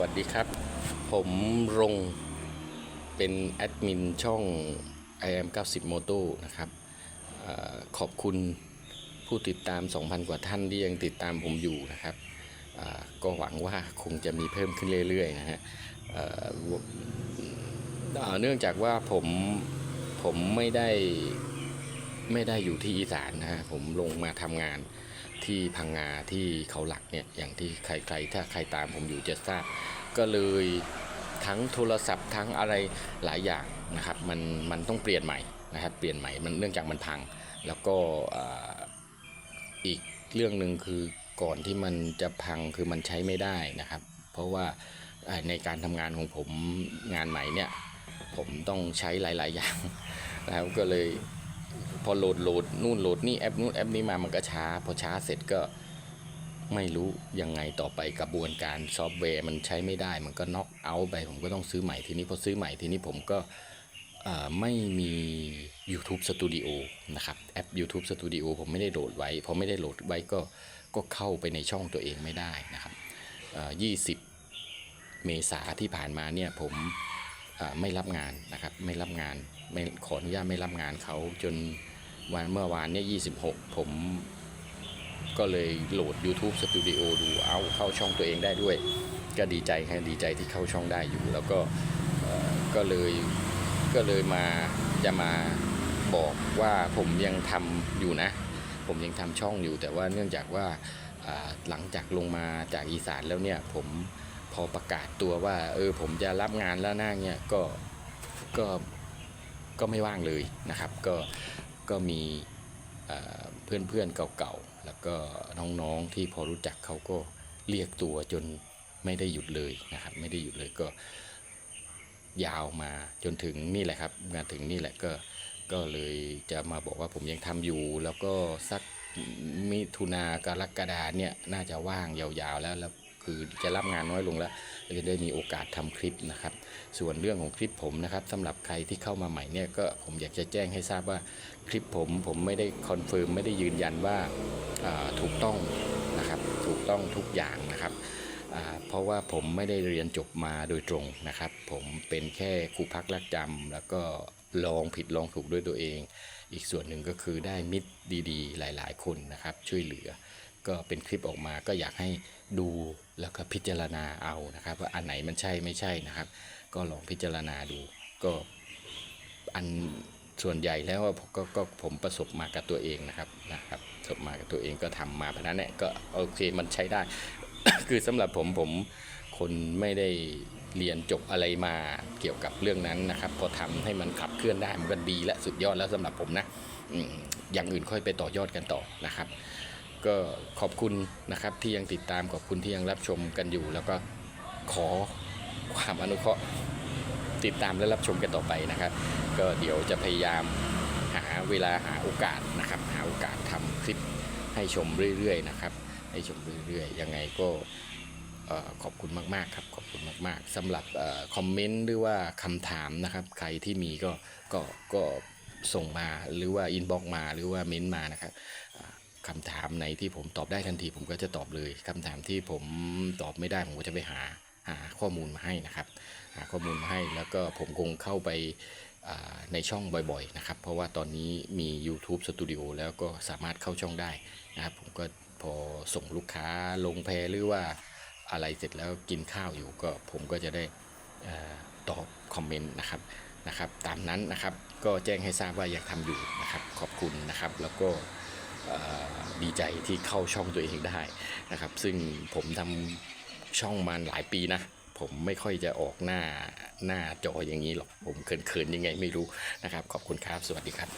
วัสดีครับ ผมรงเป็นแอดมินช่อง i m 90 Moto นะครับอขอบคุณผู้ติดตาม 2,000 กว่าท่านที่ยังติดตามผมอยู่นะครับ ก็หวังว่าคงจะมีเพิ่มขึ้นเรื่อยๆนะฮะเอ่อเอ่อเนื่องจากว่าผมผมไม่ได้ไม่ได้อยู่ที่อีสานนะฮะผมลงมาทำงาน ที่พังงาที่เขาหลักเนี่ยอย่างที่ใครๆถ้าใครตามผมอยู่จะทราบ ก็เลยทั้งโทรศัพท์ทั้งอะไรหลายอย่างนะครับมันมันต้องเปลี่ยนใหม่นะครับเปลี่ยนใหม่มันเนื่องจากมันพัง แล้วก็อีกเรื่องหนึ่งคือก่อนที่มันจะพังคือมันใช้ไม่ได้นะครับ เพราะว่าในการทำงานของผมงานใหม่เนี่ยผมต้องใช้หลาย ๆ อย่างนะครับก็เลย พอโหลดโหลดนู่นโหลดนี่แอปนู่นแอปนี้มามันก็ช้า พอช้าเสร็จก็ไม่รู้ยังไงต่อไปกระบวนการซอฟต์แวร์มันใช้ไม่ได้ มันก็น็อกเอาท์ไป ผมก็ต้องซื้อใหม่ทีนี้พอซื้อใหม่ทีนี้ผมก็ไม่มี YouTube Studio นะครับแอป YouTube Studio ผมไม่ได้โหลดไว้พอไม่ได้โหลดไว้ก็ก็เข้าไปในช่องตัวเองไม่ได้นะครับเอ่อ20เมษาที่ผ่านมาเนี่ยผมไม่รับงานนะครับไม่รับงาน ไม่ขออนุญาตไม่รับงานเขาจนวันเมื่อวานเนี่ย26 ผมก็เลยโหลด YouTube Studio ดูเอาเข้าช่องตัวเองได้ด้วย ก็ดีใจครับดีใจที่เข้าช่องได้อยู่ แล้วก็ก็เลยก็เลยมาจะมาบอกว่าผมยังทำอยู่นะ ผมยังทำช่องอยู่ แต่ว่าเนื่องจากว่าอ่าหลังจากลงมาจากอีสานแล้วเนี่ย ผมพอประกาศตัวว่า เออผมจะรับงานแล้วหน้าเนี่ยก็ก็ ก็ไม่ว่างเลยนะครับก็ก็มีเพื่อนเพื่อนๆเก่าๆแล้วก็น้องๆที่พอรู้จักเขาก็เรียกตัวจนไม่ได้หยุดเลยนะครับ ไม่ได้หยุดเลยก็ยาวมาจนถึงนี่แหละครับมาถึงนี่แหละก็ก็เลยจะมาบอกว่าผมยังทำอยู่แล้วก็สักมิถุนากรกฎาเนี่ยน่าจะว่างยาวๆแล้วแล้ว คือจะรับงานน้อยลงแล้วจะได้มีโอกาสทำคลิปนะครับ ส่วนเรื่องของคลิปผมนะครับสำหรับใครที่เข้ามาใหม่เนี่ยก็ผมอยากจะแจ้งให้ทราบว่าคลิปผมผมไม่ได้คอนเฟิร์มไม่ได้ยืนยันว่าถูกต้องนะครับถูกต้องทุกอย่างนะครับเพราะว่าผมไม่ได้เรียนจบมาโดยตรงนะครับ ผมเป็นแค่ครูพักรักจำแล้วก็ลองผิดลองถูกด้วยตัวเอง อีกส่วนหนึ่งก็คือได้มิตรดีๆ หลาย ๆ คนนะครับช่วยเหลือ ก็เป็นคลิปออกมาก็อยากให้ดูแล้วก็พิจารณาเอานะครับ ว่าอันไหนมันใช่ไม่ใช่นะครับ ก็ลองพิจารณาดู ก็อันส่วนใหญ่แล้วกก็ผมประสบมากับตัวเองนะครับนะครับประสบมากับตัวเองก็ทำมาเพราะนั้นเนี่ยก็โอเคมันใช้ได้ คือสำหรับผมผมคนไม่ได้เรียนจบอะไรมาเกี่ยวกับเรื่องนั้นนะครับ พอทำให้มันขับเคลื่อนได้มันก็ดีและสุดยอดแล้วสำหรับผมนะอย่างอื่นค่อยไปต่อยอดกันต่อนะครับ ก็ขอบคุณนะครับที่ยังติดตามขอบคุณที่ยังรับชมกันอยู่ แล้วก็ขอความอนุเคราะห์ติดตามและรับชมกันต่อไปนะครับ ก็เดี๋ยวจะพยายามหาเวลาหาโอกาสนะครับ หาโอกาสทำคลิปให้ชมเรื่อยๆนะครับให้ชมเรื่อยๆ ยังไงก็ขอบคุณมากๆครับขอบคุณมากๆสำหรับอคอมเมนต์หรือว่าคำถามนะครับ ใครที่มีก็ก็ก็ส่งมาหรือว่าอินบ็อกมาหรือว่าเม้นต์มานะครับ คำถามไหนที่ผมตอบได้ทันที ผมก็จะตอบเลยคำถามที่ผมตอบไม่ได้ผมก็จะไปหาหาข้อมูลมาให้นะครับ หาข้อมูลมาให้แล้วก็ผมคงเข้าไปในช่องบ่อยๆนะครับ เพราะว่าตอนนี้มี YouTube Studio แล้วก็สามารถเข้าช่องได้นะครับ ผมก็พอส่งลูกค้าลงแพหรือว่าอะไรเสร็จแล้วกินข้าวอยู่ก็ผมก็จะได้อตอบคอมเมนต์นะครับนะครับ ตามนั้นนะครับก็แจ้งให้ทราบว่ายังทำอยู่นะครับ ขอบคุณนะครับแล้วก็ ดีใจที่เข้าช่องตัวเองได้นะครับ ซึ่งผมทำช่องมาหลายปีนะ ผมไม่ค่อยจะออกหน้าหน้าจออย่างนี้หรอก ผมเขินๆยังไงไม่รู้นะครับ ขอบคุณครับ สวัสดีครับ